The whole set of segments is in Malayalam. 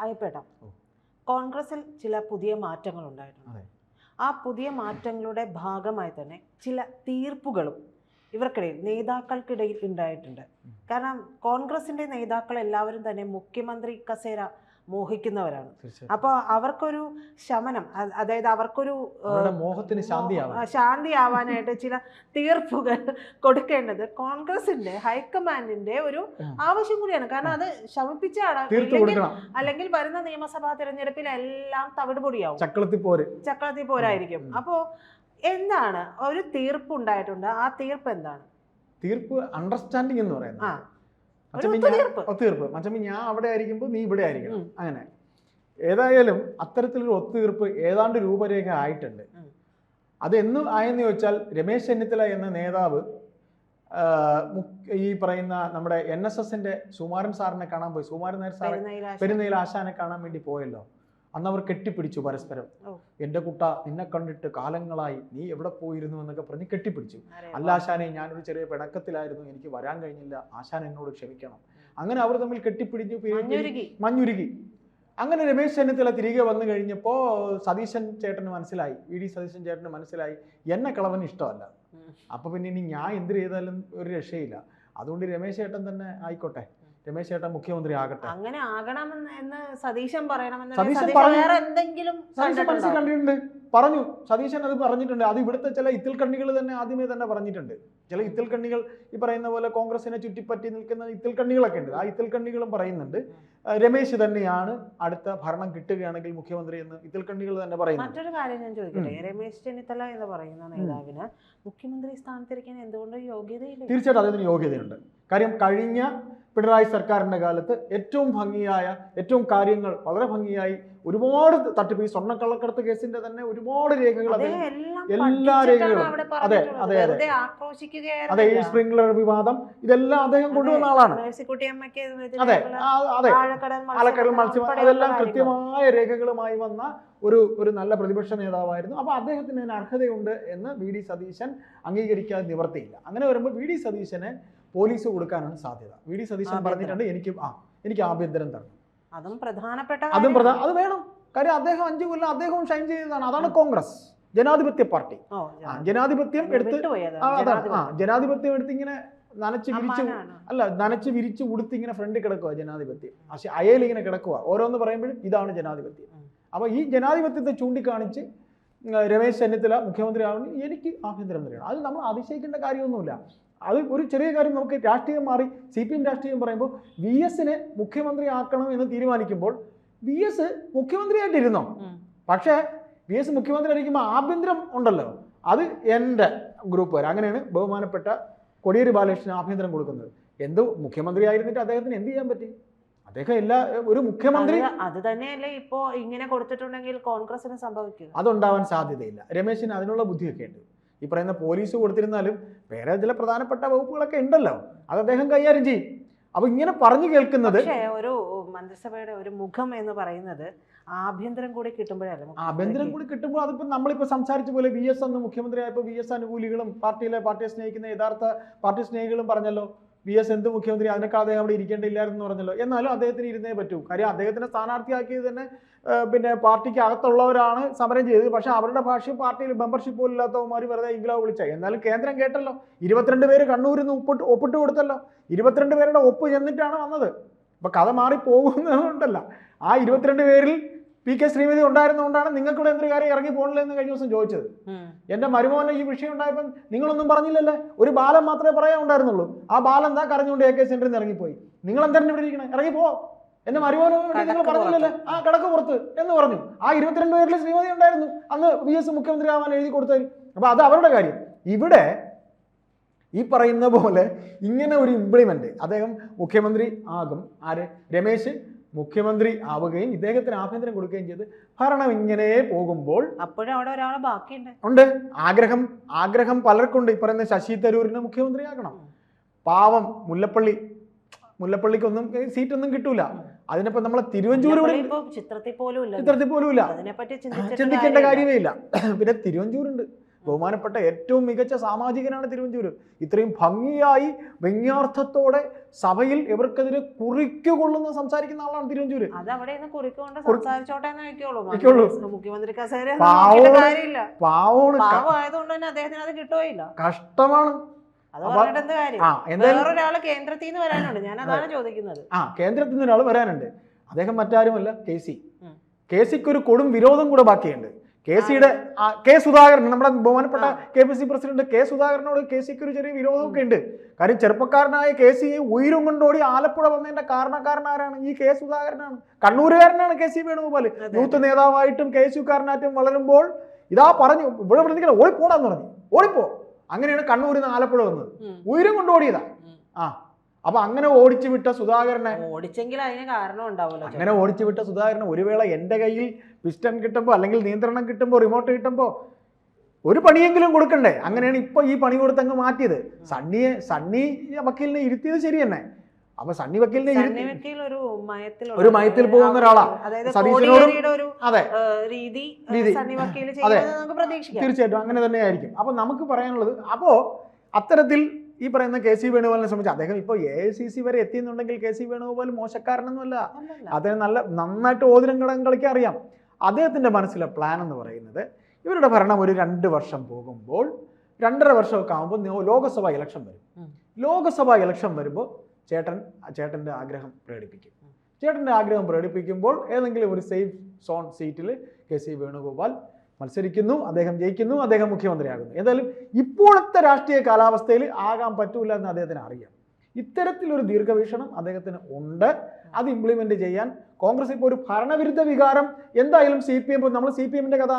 അയപ്പേട്ട ഓ. കോൺഗ്രസിൽ ചില പുതിയ മാറ്റങ്ങൾ ഉണ്ടായിട്ടുണ്ട് ആ പുതിയ മാറ്റങ്ങളുടെ ഭാഗമായി തന്നെ ചില തീർപ്പുകളും ഇവർക്കിടയിൽ നേതാക്കൾക്കിടയിൽ ഉണ്ടായിട്ടുണ്ട്. കാരണം കോൺഗ്രസിന്റെ നേതാക്കൾ എല്ലാവരും തന്നെ മുഖ്യമന്ത്രി കസേര മോഹിക്കുന്നവരാണ്. അപ്പൊ അപ്പോൾ അവർക്കൊരു ശമനം അതായത് അവർക്കൊരു മോഹത്തിന് ശാന്തിയാവാനായിട്ട് ചില തീർപ്പുകൾ കൊടുക്കേണ്ടത് കോൺഗ്രസിന്റെ ഹൈക്കമാൻഡിന്റെ ഒരു ആവശ്യം കൂടിയാണ്. കാരണം അത് ശമിപ്പിച്ചാണ് അല്ലെങ്കിൽ വരുന്ന നിയമസഭാ തെരഞ്ഞെടുപ്പിൽ എല്ലാം തവിടുപൊടിയാവും. ചക്കളത്തി പോര്. ചക്രത്തി പോരായിരിക്കും. അപ്പോ എന്താണ്? ഒരു തീർപ്പ് ഉണ്ടായിട്ടുണ്ട്. ആ തീർപ്പ് എന്താണ്? തീർപ്പ് അണ്ടർസ്റ്റാൻഡിങ് എന്ന് പറയുന്നത്. ഒത്തുതീർപ്പ്. മച്ചമ്മ ഞാൻ അവിടെ ആയിരിക്കുമ്പോൾ നീ ഇവിടെ ആയിരിക്കണം. അങ്ങനെ. ഏതായാലും അത്തരത്തിലൊരു ഒത്തുതീർപ്പ് ഏതാണ്ട് രൂപരേഖ ആയിട്ടുണ്ട്. അത് എന്ന് ആയെന്ന് ചോദിച്ചാൽ രമേശ് ചെന്നിത്തല എന്ന നേതാവ് ഈ പറയുന്ന നമ്മുടെ എൻ എസ് എസിന്റെ സുമാരൻ സാറിനെ കാണാൻ പോയി. സുമാരൻ നായർ സാറെ. പെരുന്നയിൽ ആശാനെ കാണാൻ വേണ്ടി പോയല്ലോ. അന്ന് അവർ കെട്ടിപ്പിടിച്ചു പരസ്പരം. എന്റെ കുട്ട നിന്നെ കണ്ടിട്ട് കാലങ്ങളായി നീ എവിടെ പോയിരുന്നു എന്നൊക്കെ പറഞ്ഞ് കെട്ടിപ്പിടിച്ചു. അല്ലാശാനെ അല്ല. ആശാനെ ഞാനൊരു ചെറിയ പിണക്കത്തിലായിരുന്നു. എനിക്ക് വരാൻ കഴിഞ്ഞില്ല. ആശാൻ എന്നോട് ക്ഷമിക്കണം. അങ്ങനെ അവർ തമ്മിൽ പിരി- മഞ്ഞുരുകി. അങ്ങനെ രമേശ് ചെന്നിത്തല തിരികെ വന്നു കഴിഞ്ഞപ്പോൾ സതീശൻ ചേട്ടന് മനസ്സിലായി. ഇ ഡി സതീശൻ ചേട്ടന് മനസ്സിലായി. എന്നെ കളവന് ഇഷ്ടമല്ല. അപ്പൊ പിന്നെ ഇനി ഞാൻ എന്ത് ചെയ്താലും ഒരു രക്ഷയില്ല. അതുകൊണ്ട് രമേശ് ചേട്ടൻ തന്നെ ആയിക്കോട്ടെ. രമേശ് ചേട്ടൻ മുഖ്യമന്ത്രി ആകട്ടെ. അങ്ങനെ ആകണമെന്ന് എന്ന് സതീശൻ പറയണമെന്ന് സതീശൻ വേറെ എന്തെങ്കിലും സതീശൻ മനസ്സിൽ കണ്ടിട്ടുണ്ട്. പറഞ്ഞു. സതീശൻ അത് പറഞ്ഞിട്ടുണ്ട്. അത് ഇവിടുത്തെ ചില ഇത്തിൽ കണ്ണികൾ തന്നെ ആദ്യമേ തന്നെ പറഞ്ഞിട്ടുണ്ട്. ചില ഇത്തിൽ കണ്ണികൾ ഈ പറയുന്ന പോലെ കോൺഗ്രസിനെ ചുറ്റിപ്പറ്റി നിൽക്കുന്ന ഇത്തിൽ കണ്ണികളൊക്കെ ഉണ്ട്. ആ ഇത്തിൽ കണ്ണികളും പറയുന്നുണ്ട് രമേശ് തന്നെയാണ് അടുത്ത ഭരണം കിട്ടുകയാണെങ്കിൽ മുഖ്യമന്ത്രി എന്ന് ഇത്തിൽ കണ്ണികൾ തന്നെ പറയുന്നു മറ്റൊരു കാര്യം ഞാൻ ചോദിക്കട്ടെ. രമേശ് ചെന്നിത്തല എന്ന് പറയുന്ന നേതാവിന് മുഖ്യമന്ത്രി സ്ഥാനത്തിരിക്കാൻ എന്തുകൊണ്ട് യോഗ്യതയില്ല? തീർച്ചയായിട്ടും അദ്ദേഹത്തിന് യോഗ്യതയുണ്ട്. കാര്യം കഴിഞ്ഞ പിണറായി സർക്കാരിന്റെ കാലത്ത് ഏറ്റവും ഭംഗിയായ ഏറ്റവും കാര്യങ്ങൾ വളരെ ഭംഗിയായി ഒരുപാട് തട്ടിപ്പ് ഈ സ്വർണക്കള്ളക്കടത്ത് കേസിന്റെ തന്നെ ഒരുപാട് രേഖകൾ എല്ലാം രേഖകളും. അതെ, അതെ, അതെ. അതെ ഈ. സ്പ്രിംഗ്ലർ വിവാദം ഇതെല്ലാം അദ്ദേഹം കൊണ്ടുവന്ന ആളാണ് അതെ അതെ ആലക്കടൽ മത്സ്യം അതെല്ലാം കൃത്യമായ രേഖകളുമായി വന്ന ഒരു ഒരു നല്ല പ്രതിപക്ഷ നേതാവായിരുന്നു അപ്പൊ അദ്ദേഹത്തിന് അതിന് അർഹതയുണ്ട് എന്ന് വി ഡി സതീശൻ അംഗീകരിക്കാൻ നിവർത്തിയില്ല അങ്ങനെ വരുമ്പോൾ വി ഡി സതീശനെ പോലീസ് കൊടുക്കാനാണ് സാധ്യത. വി ഡി സതീശൻ പറഞ്ഞിട്ടുണ്ട് എനിക്ക് ആ എനിക്ക് ആഭ്യന്തരം തരണം. അതും പ്രധാനപ്പെട്ട അതും. പ്രധാന അത് വേണം. കാര്യം അദ്ദേഹം അഞ്ചു കൊല്ലം അദ്ദേഹവും ഷൈൻ ചെയ്തതാണ്. അതാണ് കോൺഗ്രസ്. ജനാധിപത്യ പാർട്ടി. ജനാധിപത്യം എടുത്ത് ജനാധിപത്യം. എടുത്ത് ഇങ്ങനെ നനച്ച് വിരിച്ച് അല്ല നനച്ച് വിരിച്ച് ഉടുത്ത് ഇങ്ങനെ ഫ്രണ്ട് കിടക്കുക ജനാധിപത്യം. പക്ഷെ അയലിങ്ങനെ ഇങ്ങനെ കിടക്കുക ഓരോന്ന് പറയുമ്പോഴും ഇതാണ് ജനാധിപത്യം. അപ്പൊ ഈ ജനാധിപത്യത്തെ ചൂണ്ടിക്കാണിച്ച് രമേശ് ചെന്നിത്തല മുഖ്യമന്ത്രി ആവുന്നു എനിക്ക് ആഭ്യന്തരം തരണം. അത് നമ്മൾ അതിശയിക്കേണ്ട കാര്യമൊന്നുമില്ല. അത് ഒരു ചെറിയ കാര്യം നമുക്ക് രാഷ്ട്രീയം മാറി സി പി എം രാഷ്ട്രീയം പറയുമ്പോൾ വി എസിനെ മുഖ്യമന്ത്രി ആക്കണം എന്ന് തീരുമാനിക്കുമ്പോൾ വി എസ് മുഖ്യമന്ത്രിയായിട്ടിരുന്നോ? പക്ഷേ വി എസ് മുഖ്യമന്ത്രി ആയിരിക്കുമ്പോൾ ആഭ്യന്തരം ഉണ്ടല്ലോ. അത് എന്റെ ഗ്രൂപ്പ് വരെ. അങ്ങനെയാണ് ബഹുമാനപ്പെട്ട കോടിയേരി ബാലകൃഷ്ണൻ ആഭ്യന്തരം കൊടുക്കുന്നത്. എന്ത്? മുഖ്യമന്ത്രി ആയിരുന്നിട്ട് അദ്ദേഹത്തിന് എന്ത് ചെയ്യാൻ പറ്റി? അദ്ദേഹം എല്ലാ ഒരു മുഖ്യമന്ത്രി അത് തന്നെയല്ലേ ഇപ്പോ ഇങ്ങനെ കൊടുത്തിട്ടുണ്ടെങ്കിൽ കോൺഗ്രസിന് സംഭവിക്കും അതുണ്ടാവാൻ സാധ്യതയില്ല. രമേശിന് അതിനുള്ള ബുദ്ധിയൊക്കെ ഉണ്ട് ഈ പറയുന്ന പോലീസ് കൊടുത്തിരുന്നാലും വേറെ ചില പ്രധാനപ്പെട്ട വകുപ്പുകളൊക്കെ ഉണ്ടല്ലോ. അത് അദ്ദേഹം കൈകാര്യം ചെയ്യും. അപ്പൊ ഇങ്ങനെ പറഞ്ഞു കേൾക്കുന്നത് ഒരു മന്ത്രിസഭയുടെ ഒരു മുഖം എന്ന് പറയുന്നത് ആഭ്യന്തരം കൂടി കിട്ടുമ്പോഴല്ല ആഭ്യന്തരം കൂടി കിട്ടുമ്പോൾ അതിപ്പോ നമ്മളിപ്പോ സംസാരിച്ച പോലെ വി എസ് അന്ന് മുഖ്യമന്ത്രിയായപ്പോൾ വി എസ് അനുകൂലികളും പാർട്ടിയിലെ പാർട്ടിയെ സ്നേഹിക്കുന്ന യഥാർത്ഥ പാർട്ടി സ്നേഹികളും പറഞ്ഞല്ലോ. വി എസ് എന്ത് മുഖ്യമന്ത്രി? അതിനേക്കാൾ അദ്ദേഹം അവിടെ ഇരിക്കേണ്ടില്ലായിരുന്നു പറഞ്ഞല്ലോ. എന്നാലും അദ്ദേഹത്തിന് ഇരുന്നേ പറ്റൂ. കാര്യം അദ്ദേഹത്തിനെ സ്ഥാനാർത്ഥിയാക്കിയത് തന്നെ പിന്നെ പാർട്ടിക്ക് അകത്തുള്ളവരാണ് സമരം ചെയ്തത്. പക്ഷേ അവരുടെ ഭാഷയും പാർട്ടിയിൽ മെമ്പർഷിപ്പ് പോലും ഇല്ലാത്തവന്മാർ വെറുതെ ഇംഗ്ലാവ് വിളിച്ച. എന്നാലും കേന്ദ്രം കേട്ടല്ലോ. ഇരുപത്തിരണ്ട് പേര് കണ്ണൂരിൽ നിന്ന് ഒപ്പിട്ട് ഒപ്പിട്ട് കൊടുത്തല്ലോ. ഇരുപത്തിരണ്ട് പേരുടെ ഒപ്പ് ചെന്നിട്ടാണ് വന്നത്. അപ്പൊ കഥ മാറി പോകുന്നതുകൊണ്ടല്ല ആ ഇരുപത്തിരണ്ട് പേരിൽ പി കെ ശ്രീമതി ഉണ്ടായിരുന്നുകൊണ്ടാണ് നിങ്ങൾക്കൂടെ എന്തൊരു കാര്യം ഇറങ്ങി പോകണില്ല എന്ന് കഴിഞ്ഞ ദിവസം ചോദിച്ചത്. എന്റെ മരുമോനെ ഈ വിഷയം ഉണ്ടായപ്പം നിങ്ങളൊന്നും പറഞ്ഞില്ലല്ലേ? ഒരു ബാലൻ മാത്രമേ പറയാൻ ഉണ്ടായിരുന്നുള്ളൂ. ആ ബാലൻ എന്താ കരഞ്ഞുകൊണ്ട് എ കെ സെന്ററിൽ നിന്ന് ഇറങ്ങിപ്പോയി. നിങ്ങൾ എന്താണ് ഇവിടെ ഇരിക്കണേ? ഇറങ്ങി പോ. എന്റെ മരുമോനെ നിങ്ങൾ പറഞ്ഞില്ലല്ലേ? ആ കിടക്ക് പുറത്ത് എന്ന് പറഞ്ഞു. ആ ഇരുപത്തിരണ്ട് പേരിൽ ശ്രീമതി ഉണ്ടായിരുന്നു. അന്ന് വി എസ് മുഖ്യമന്ത്രി ആവാൻ എഴുതി കൊടുത്തതിൽ. അപ്പൊ അത് അവരുടെ കാര്യം. ഇവിടെ ഈ പറയുന്ന പോലെ ഇങ്ങനെ ഒരു ഇംപ്ലിമെന്റ് അദ്ദേഹം മുഖ്യമന്ത്രി ആകും. ആര്? രമേശ് മുഖ്യമന്ത്രി ആവുകയും ഇദ്ദേഹത്തിന് ആഭ്യന്തരം കൊടുക്കുകയും ചെയ്ത് ഭരണം ഇങ്ങനെ പോകുമ്പോൾ അപ്പോഴും അവിടെ ഒരാൾ ബാക്കിയുണ്ട്. ഉണ്ട്. ആഗ്രഹം ആഗ്രഹം പലർക്കുണ്ട്. ഈ പറയുന്ന ശശി തരൂരിനെ മുഖ്യമന്ത്രിയാക്കണം പാവം മുല്ലപ്പള്ളി മുല്ലപ്പള്ളിക്കൊന്നും സീറ്റൊന്നും കിട്ടൂല. അതിനിപ്പോ നമ്മളെ തിരുവഞ്ചൂർ ചിത്രത്തിൽ പോലും ഇല്ല. ചിത്രത്തിൽ പോലും ഇല്ല. അതിനെപ്പറ്റി ചിന്തിക്കേണ്ട കാര്യമേ ഇല്ല. പിന്നെ തിരുവഞ്ചൂരുണ്ട്. ബഹുമാനപ്പെട്ട ഏറ്റവും മികച്ച സാമാജികനാണ് തിരുവഞ്ചൂർ ഇത്രയും ഭംഗിയായി വ്യംഗ്യാർത്ഥത്തോടെ സഭയിൽ ഇവർക്കെതിരെ കുറിക്കുകൊള്ളുന്ന സംസാരിക്കുന്ന ആളാണ് തിരുവഞ്ചൂര്. കഷ്ടമാണ്. കേന്ദ്രത്തിൽ നിന്ന് വരാനുണ്ട്. ഞാൻ അതാണ് ചോദിക്കുന്നത്. ആ കേന്ദ്രത്തിൽ നിന്ന് ഒരാൾ വരാനുണ്ട്. അദ്ദേഹം മറ്റാരുമല്ല കെ സി. കെ സിക്ക് ഒരു കൊടും വിരോധം കൂടെ ബാക്കിയുണ്ട്. കെ സിയുടെ കെ സുധാകരൻ നമ്മുടെ ബഹുമാനപ്പെട്ട. K P C president K സുധാകരനോട് K സിക്ക് ഒരു ചെറിയ വിരോധമൊക്കെ ഉണ്ട്. കാര്യം ചെറുപ്പക്കാരനായ കെ സി ഉയരും കൊണ്ടോടി ആലപ്പുഴ വന്നതിന്റെ കാരണക്കാരനാരാണ് ഈ കെ സുധാകരനാണ്. കണ്ണൂരുകാരനാണ് കെ സി വേണുഗോപാൽ യൂത്ത് നേതാവായിട്ടും കെ സിക്കാരനായിട്ടും വളരുമ്പോൾ ഇതാ പറഞ്ഞു ഇവിടെ പ്രതികളെ ഓടിപ്പോടാന്ന് പറഞ്ഞു. ഓടിപ്പോ. അങ്ങനെയാണ് കണ്ണൂരിൽ നിന്ന് ആലപ്പുഴ വന്നത്. ഉയരും ഉയരം കൊണ്ട് ആ. അപ്പൊ അങ്ങനെ ഓടിച്ചു വിട്ട സുധാകരനെ ഓടിച്ചെങ്കിൽ അതിന് കാരണം ഉണ്ടാവുമല്ലോ അങ്ങനെ ഓടിച്ചു വിട്ട സുധാകരൻ ഒരു വേള എന്റെ കയ്യിൽ പിസ്റ്റൺ കിട്ടുമ്പോ അല്ലെങ്കിൽ നിയന്ത്രണം കിട്ടുമ്പോ റിമോട്ട് കിട്ടുമ്പോ ഒരു പണിയെങ്കിലും കൊടുക്കണ്ടേ? അങ്ങനെയാണ് ഇപ്പൊ ഈ പണി കൊടുത്ത് അങ്ങ് മാറ്റിയത്. സണ്ണിയെ സണ്ണി വക്കീലിനെ ഇരുത്തിയത് ശരി തന്നെ. അപ്പൊ സണ്ണി വക്കീലിനെ ഒരു മയത്തിൽ പോകുന്ന ഒരാളാ. സതീശനോടും- അതെ. രീതി അതെ. തീർച്ചയായിട്ടും അങ്ങനെ തന്നെയായിരിക്കും അപ്പൊ നമുക്ക് പറയാനുള്ളത് അപ്പോ അത്തരത്തിൽ ഈ പറയുന്ന കെ സി വേണുഗോപാലിനെ സംബന്ധിച്ച് അദ്ദേഹം ഇപ്പോൾ എ ഐ സി സി വരെ എത്തിയെന്നുണ്ടെങ്കിൽ കെ സി വേണുഗോപാൽ മോശക്കാരനൊന്നുമല്ല. അദ്ദേഹം നല്ല നന്നായിട്ട് ഓതിരം കടം കളിക്കാൻ അറിയാം. അദ്ദേഹത്തിന്റെ മനസ്സിലെ പ്ലാൻ എന്ന് പറയുന്നത് ഇവരുടെ ഭരണം ഒരു രണ്ട് വർഷം പോകുമ്പോൾ രണ്ടര വർഷമൊക്കെ ആകുമ്പോൾ ലോകസഭ ഇലക്ഷൻ വരും. ലോകസഭ ഇലക്ഷൻ വരുമ്പോൾ ചേട്ടൻ ചേട്ടന്റെ ആഗ്രഹം പ്രകടിപ്പിക്കും. ചേട്ടന്റെ ആഗ്രഹം പ്രകടിപ്പിക്കുമ്പോൾ ഏതെങ്കിലും ഒരു സേഫ് സോൺ സീറ്റിൽ കെ സി വേണുഗോപാൽ മത്സരിക്കുന്നു അദ്ദേഹം ജയിക്കുന്നു അദ്ദേഹം മുഖ്യമന്ത്രിയാകുന്നു. എന്തായാലും ഇപ്പോഴത്തെ രാഷ്ട്രീയ കാലാവസ്ഥയിൽ ആകാൻ പറ്റൂല എന്ന് അദ്ദേഹത്തിന് അറിയാം. ഇത്തരത്തിലൊരു ദീർഘവീക്ഷണം അദ്ദേഹത്തിന് ഉണ്ട്. അത് ഇംപ്ലിമെന്റ് ചെയ്യാൻ കോൺഗ്രസ് ഇപ്പോൾ ഒരു ഭരണവിരുദ്ധ വികാരം. എന്തായാലും സി പി എം നമ്മൾ സി പി എമ്മിന്റെ കഥ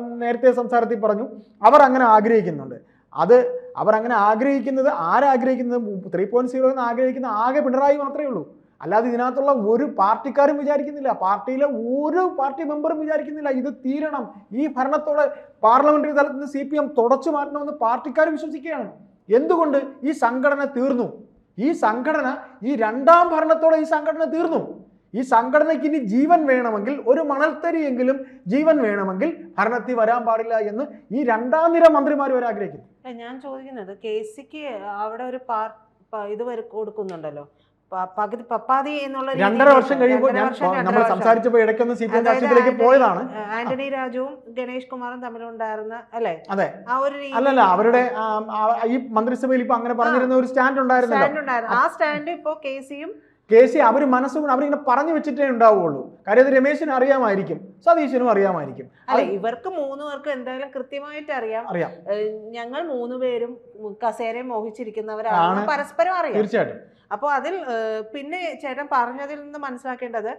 നേരത്തെ സംസാരത്തിൽ പറഞ്ഞു. അവർ അങ്ങനെ ആഗ്രഹിക്കുന്നുണ്ട്. അത് അവർ അങ്ങനെ ആഗ്രഹിക്കുന്നത് ആരാഗ്രഹിക്കുന്നത്? ത്രീ പോയിന്റ് സീറോ എന്ന് ആഗ്രഹിക്കുന്ന ആകെ പിണറായി മാത്രമേ ഉള്ളൂ. അല്ലാതെ ഇതിനകത്തുള്ള ഒരു പാർട്ടിക്കാരും വിചാരിക്കുന്നില്ല. പാർട്ടിയിലെ ഒരു പാർട്ടി മെമ്പറും വിചാരിക്കുന്നില്ല. ഇത് തീരണം. ഈ ഭരണത്തോടെ പാർലമെന്ററി തലത്തിൽ നിന്ന് സി പി എം തുടച്ചു മാറ്റണമെന്ന് പാർട്ടിക്കാർ വിശ്വസിക്കുകയാണ്. എന്തുകൊണ്ട് ഈ സംഘടന തീർന്നു? ഈ സംഘടന ഈ രണ്ടാം ഭരണത്തോടെ ഈ സംഘടന തീർന്നു. ഈ സംഘടനയ്ക്ക് ഇനി ജീവൻ വേണമെങ്കിൽ ഒരു മണൽത്തരിയെങ്കിലും ജീവൻ വേണമെങ്കിൽ ഭരണത്തിൽ വരാൻ പാടില്ല എന്ന് ഈ രണ്ടാം നിര മന്ത്രിമാർ വരെ ആഗ്രഹിക്കുന്നു. ഞാൻ ചോദിക്കുന്നത് കെ സിക്ക് അവിടെ ഒരു പാർ ഇത് വരെ കൊടുക്കുന്നുണ്ടല്ലോ. പകുതി പപ്പാതി എന്നുള്ള രണ്ടര വർഷം കഴിയുമ്പോൾ ഞാൻ നമ്മൾ. സംസാരിച്ചപ്പോൾ ഇടയ്ക്കൊന്ന് സി പി എം രാഷ്ട്രീയത്തിലേക്ക് പോയതാണ്. ആന്റണി രാജുവും ഗണേഷ് കുമാറും തമ്മിലുണ്ടായിരുന്ന അല്ലെ? അതെ. ആ ഒരു അല്ലല്ല അവരുടെ ഈ മന്ത്രിസഭയിൽ ഇപ്പൊ അങ്ങനെ പറഞ്ഞിരുന്ന ഒരു സ്റ്റാൻഡ് ഉണ്ടായിരുന്നു. ആ സ്റ്റാൻഡ് ഇപ്പോ കെ സിയും കെ സി അവർ മനസ്സുകൊണ്ട് അവരിങ്ങനെ പറഞ്ഞു വെച്ചിട്ടേ ഉണ്ടാവുള്ളൂ. കാര്യം അത് രമേശിന് അറിയാമായിരിക്കും. സതീശനും അറിയാമായിരിക്കും. അല്ലെ ഇവർക്ക് മൂന്ന് പേർക്കും എന്തായാലും കൃത്യമായിട്ട് അറിയാം. അറിയാം. ഞങ്ങൾ മൂന്ന് പേരും കസേരയെ മോഹിച്ചിരിക്കുന്നവരാണ് പരസ്പരം അറിയാം. തീർച്ചയായിട്ടും. അപ്പോൾ അതിൽ പിന്നെ ചേട്ടൻ പറഞ്ഞതിൽ നിന്ന് മനസ്സിലാക്കേണ്ടത്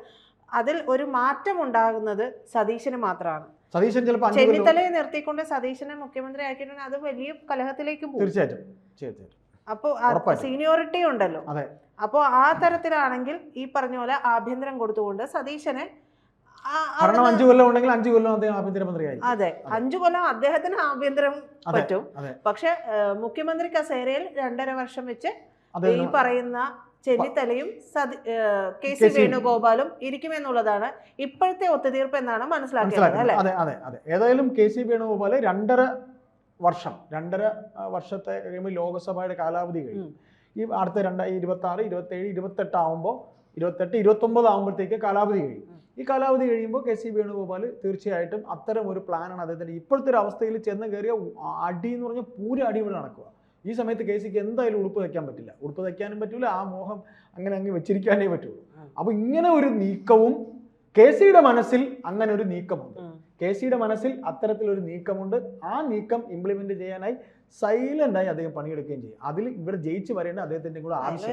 അതിൽ ഒരു മാറ്റം ഉണ്ടാകുന്നത് സതീശന് മാത്രമാണ്. സതീശൻ ചിലപ്പോൾ ചെന്നിത്തലയെ നിർത്തിക്കൊണ്ട് സതീശനെ മുഖ്യമന്ത്രി ആക്കിയിട്ടുണ്ടെങ്കിൽ അത് വലിയ കലഹത്തിലേക്ക് പോകും. തീർച്ചയായിട്ടും. തീർച്ചയായിട്ടും. അപ്പോൾ സീനിയോറിറ്റി ഉണ്ടല്ലോ. അപ്പോൾ ആ തരത്തിലാണെങ്കിൽ ഈ പറഞ്ഞ പോലെ ആഭ്യന്തരം കൊടുത്തുകൊണ്ട് സതീശനെ ഭരണം അഞ്ചു കൊല്ലം ഉണ്ടെങ്കിൽ അഞ്ചു കൊല്ലം അദ്ദേഹം ആഭ്യന്തരമന്ത്രിയായി അതെ അഞ്ചു കൊല്ലം അദ്ദേഹത്തിന് ആഭ്യന്തരം പറ്റും. പക്ഷെ മുഖ്യമന്ത്രി കസേരയിൽ രണ്ടര വർഷം വെച്ച് ഈ പറയുന്ന ചെന്നിത്തലയും കെ സി വേണുഗോപാലും ഇരിക്കുമെന്നുള്ളതാണ് ഇപ്പോഴത്തെ ഒത്തുതീർപ്പ് എന്നാണ് മനസ്സിലാക്കിയത് അല്ലെ? മനസ്സിലാക്കുന്നത് അതെ അതെ അതെ. ഏതായാലും കെ സി വേണുഗോപാൽ രണ്ടര വർഷം രണ്ടര വർഷത്തെ കഴിയുമ്പോൾ ലോകസഭയുടെ കാലാവധി കഴിയും ഈ അടുത്ത രണ്ടായിരത്തി ഇരുപത്തി ആറ് ഇരുപത്തി ഏഴ് ഇരുപത്തെട്ട് ആകുമ്പോൾ ഇരുപത്തെട്ട് ഇരുപത്തൊമ്പത് ആകുമ്പോഴത്തേക്ക് കാലാവധി കഴിയും. ഈ കാലാവധി കഴിയുമ്പോൾ കെ സി വേണുഗോപാൽ തീർച്ചയായിട്ടും അത്തരം ഒരു പ്ലാനാണ് അദ്ദേഹത്തിന്റെ ഇപ്പോഴത്തെ ഒരു അവസ്ഥയിൽ ചെന്ന് കയറിയ അടി എന്ന് പറഞ്ഞാൽ പൂര അടിപൊളി നടക്കുക. ഈ സമയത്ത് കെ സിക്ക് എന്തായാലും ഉടുപ്പ് വയ്ക്കാൻ പറ്റില്ല. ഉടുപ്പ് വയ്ക്കാനും പറ്റില്ല ആ മോഹം അങ്ങനെ അങ്ങ് വെച്ചിരിക്കാനേ പറ്റുള്ളൂ. അപ്പൊ അപ്പോൾ ഇങ്ങനെ ഒരു നീക്കവും കെ സിയുടെ മനസ്സിൽ അങ്ങനെ ഒരു നീക്കമുണ്ട്. കെ സിയുടെ മനസ്സിൽ അത്തരത്തിലൊരു നീക്കമുണ്ട്. ആ നീക്കം ഇംപ്ലിമെന്റ് ചെയ്യാനായി സൈലന്റായി അദ്ദേഹം പണിയെടുക്കുകയും ചെയ്യും. അതിൽ ഇവിടെ ജയിച്ചു വരേണ്ട അദ്ദേഹത്തിന്റെ കൂടെ ആവശ്യം.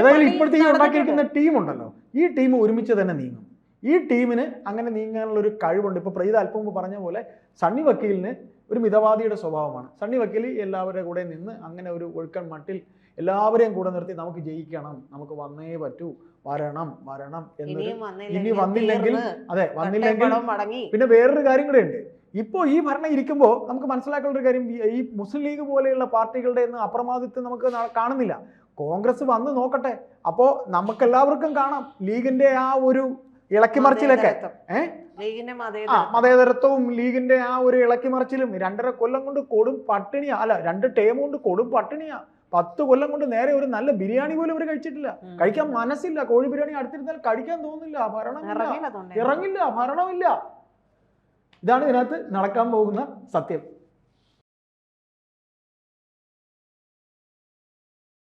ഏതായാലും ഇപ്പോഴത്തെ ഈ ഉണ്ടാക്കിയിരിക്കുന്ന ടീം ഉണ്ടല്ലോ. ഈ ടീം ഒരുമിച്ച് തന്നെ നീങ്ങും. ഈ ടീമിന് അങ്ങനെ നീങ്ങാനുള്ള ഒരു കഴിവുണ്ട്. ഇപ്പൊ പ്രീത അല്പം മുമ്പ് പറഞ്ഞ പോലെ സണ്ണി വക്കീലിന് ഒരു മിതവാദിയുടെ സ്വഭാവമാണ്. സണ്ണി വക്കീൽ എല്ലാവരുടെ കൂടെ നിന്ന് അങ്ങനെ ഒരു ഒഴുക്കൻ മട്ടിൽ എല്ലാവരെയും കൂടെ നിർത്തി നമുക്ക് ജയിക്കണം. നമുക്ക് വന്നേ പറ്റൂ. വരണം വരണം എന്ന് ഇനി വന്നില്ലെങ്കിൽ അതെ വന്നില്ലെങ്കിൽ പിന്നെ വേറൊരു കാര്യം കൂടെ ഉണ്ട്. ഇപ്പോൾ ഈ ഭരണം ഇരിക്കുമ്പോൾ നമുക്ക് മനസ്സിലാക്കേണ്ട ഒരു കാര്യം ഈ- മുസ്ലിം ലീഗ് പോലെയുള്ള പാർട്ടികളുടെ ഒന്നും അപ്രമാദിത്വം നമുക്ക് കാണുന്നില്ല. കോൺഗ്രസ് വന്ന് നോക്കട്ടെ. അപ്പോൾ നമുക്കെല്ലാവർക്കും കാണാം ലീഗിന്റെ ആ ഒരു ഇളക്കിമറിച്ചിലൊക്കെ ആ മതേതരത്വവും ലീഗിന്റെ ആ ഒരു ഇളക്കിമറിച്ചിലും രണ്ടര കൊല്ലം കൊണ്ട് കൊടും പട്ടിണിയാ. അല്ല രണ്ട് ടേം കൊണ്ട് കൊടും പട്ടിണിയാ. പത്ത് കൊല്ലം കൊണ്ട് നേരെ ഒരു നല്ല ബിരിയാണി പോലും അവർ കഴിച്ചിട്ടില്ല. കഴിക്കാൻ മനസ്സില്ല. കോഴി ബിരിയാണി അടുത്തിരുന്നാൽ കഴിക്കാൻ തോന്നില്ല ഭരണമില്ല ഇറങ്ങില്ല ഭരണമില്ല ഇതാണ് ഇതിനകത്ത് നടക്കാൻ പോകുന്ന സത്യം.